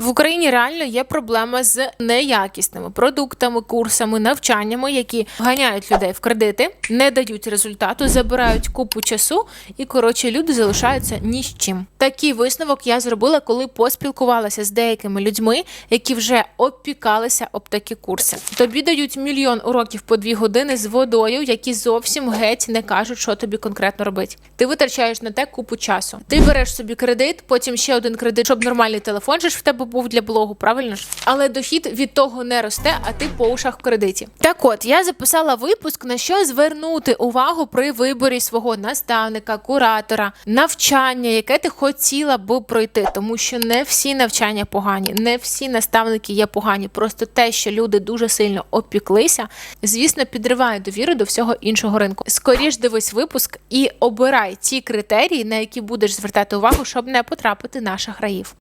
В Україні реально є проблема з неякісними продуктами, курсами, навчаннями, які ганяють людей в кредити, не дають результату, забирають купу часу, і коротше люди залишаються ні з чим. Такий висновок я зробила, коли поспілкувалася з деякими людьми, які вже обпікалися об такі курси. Тобі дають мільйон уроків по дві години з водою, які зовсім геть не кажуть, що тобі конкретно робити. Ти витрачаєш на те купу часу. Ти береш собі кредит, потім ще один кредит, щоб нормальний телефон же ж в тебе був для блогу, правильно ж? Але дохід від того не росте, а ти по ушах в кредиті. Так от я записала випуск на що звернути увагу при виборі свого наставника, куратора, навчання, яке ти хотіла б пройти, тому що не всі навчання погані, не всі наставники є погані. Просто те, що люди дуже сильно опіклися, звісно, підриває довіру до всього іншого ринку. Скоріш дивись випуск і обирай ті критерії, на які будеш звертати увагу, щоб не потрапити на шахраїв.